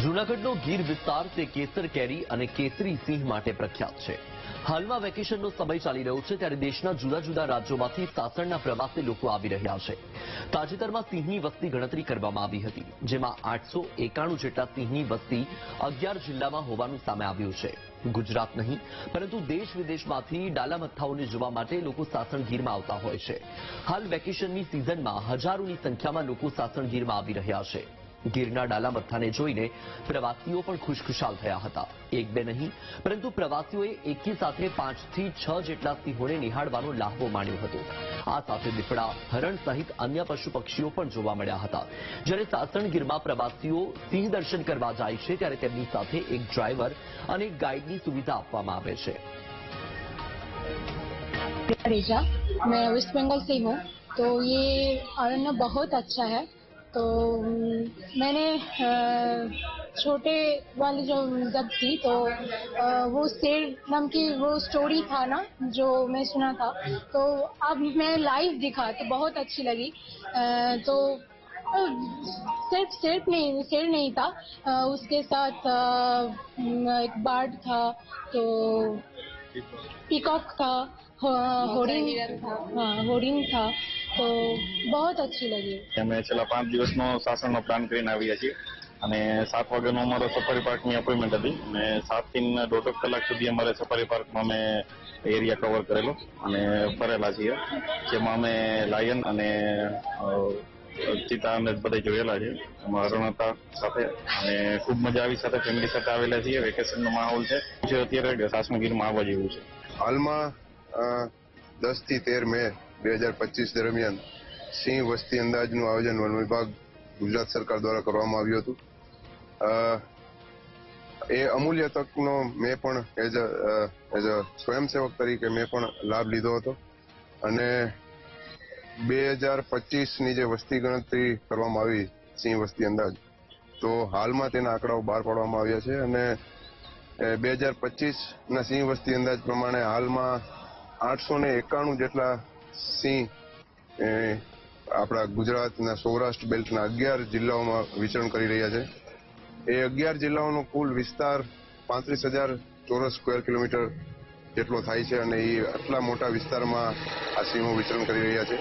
જૂનાગઢનો ગીર વિસ્તાર તે કેસર કેરી અને કેસરી સિંહ માટે પ્રખ્યાત છે. હાલમાં વેકેશનનો સમય ચાલી રહ્યો છે ત્યારે દેશના જુદા જુદા રાજ્યોમાંથી સાસણના પ્રવાસે લોકો આવી રહ્યા છે. તાજેતરમાં સિંહની વસ્તી ગણતરી કરવામાં આવી હતી, જેમાં આઠસો એકાણું જેટલા સિંહની વસ્તી અગિયાર જિલ્લામાં હોવાનું સામે આવ્યું છે. ગુજરાત નહીં, પરંતુ દેશ વિદેશમાંથી ડાલામથ્થાઓને જોવા માટે લોકો સાસણ ગીરમાં આવતા હોય છે. હાલ વેકેશનની સિઝનમાં હજારોની સંખ્યામાં લોકો સાસણ ગીરમાં આવી રહ્યા છે. ગીરના ડાલામથ્થાને જોઈને પ્રવાસીઓ પણ ખુશખુશાલ થયા હતા એક બે નહીં પરંતુ પ્રવાસીઓએ એકી સાથે પાંચથી છ જેટલા સિંહોને નિહાળવાનો લહાવો માણ્યો હતો આ સાથે દીપડા હરણ સહિત અન્ય પશુ પક્ષીઓ પણ જોવા મળ્યા હતા જ્યારે સાસણ ગીરમાં પ્રવાસીઓ સિંહ દર્શન કરવા જાય છે ત્યારે તેમની સાથે એક ડ્રાઈવર અને એક ગાઈડની સુવિધા આપવામાં આવે છે रेजा मैं वेस्ट बंगाल से हूँ तो ये अरण्य बहुत अच्छा है तो मैंने छोटे वाली जो जब थी तो वो शेर नाम की वो स्टोरी था ना जो मैं सुना था तो अब मैं लाइव दिखा तो बहुत अच्छी लगी। तो सिर्फ़ सिर्फ़ नहीं शेर नहीं था उसके साथ एक बार्ड था तो पिकॉक था हो- होर्डिंग हाँ होर्डिंग था। तो बहुत अच्छी लगी અમે છેલ્લા પાંચ દિવસનો શાસનનો પ્લાન કરીને આવ્યા છીએ અને સાત વાગ્યાનો અમારો સફારી પાર્કની અપોઇન્ટમેન્ટ હતી અને સાતથી ને દોઢ કલાક સુધી અમારે સફારી પાર્કમાં અમે એરિયા કવર કરેલો અને ફરેલા છીએ જેમાં અમે લાયન અને અ, ચિતા અને બધા જોયેલા છે એમાં હરણ હતા સાથે અને ખૂબ મજા આવી સાથે ફેમિલી સાથે આવેલા છીએ વેકેશનનો માહોલ છે જે અત્યારે સાસણગીરમાં આવવા જેવું છે હાલમાં દસ થી તેર મે બે હજાર પચીસ દરમિયાન સિંહ વસ્તી અંદાજનું આયોજન વન વિભાગ ગુજરાત સરકાર દ્વારા કરવામાં આવ્યું હતું. એ અમૂલ્ય તકનો મેં પણ એઝ અ એઝ અ સ્વયંસેવક તરીકે મેં પણ લાભ લીધો હતો અને બે હજાર પચીસની જે વસ્તી ગણતરી કરવામાં આવી સિંહ વસ્તી અંદાજ, તો હાલમાં તેના આંકડાઓ બહાર પાડવામાં આવ્યા છે અને બે હજાર પચીસના સિંહ વસ્તી અંદાજ પ્રમાણે હાલમાં આઠસો ને એકાણું જેટલા સિંહ આપણા ગુજરાતના સૌરાષ્ટ્ર બેલ્ટના અગિયાર જિલ્લાઓમાં વિચરણ કરી રહ્યા છે. એ અગિયાર જિલ્લાઓનો કુલ વિસ્તાર પાંત્રીસ હજાર ચોરસ સ્ક્વેર કિલોમીટર જેટલો થાય છે અને એ આટલા મોટા વિસ્તારમાં આ સિંહો વિચરણ કરી રહ્યા છે.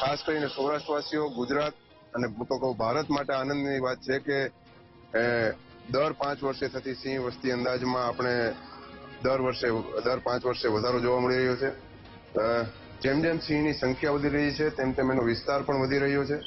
ખાસ કરીને સૌરાષ્ટ્રવાસીઓ, ગુજરાત અને હું તો કહું ભારત માટે આનંદની વાત છે કે દર પાંચ વર્ષે થતી સિંહ વસ્તી અંદાજમાં આપણે દર વર્ષે, દર પાંચ વર્ષે વધારો જોવા મળી રહ્યો છે. જેમ જેમ સિંહની સંખ્યા વધી રહી છે, તેમ તેમ એનો વિસ્તાર પણ વધી રહ્યો છે.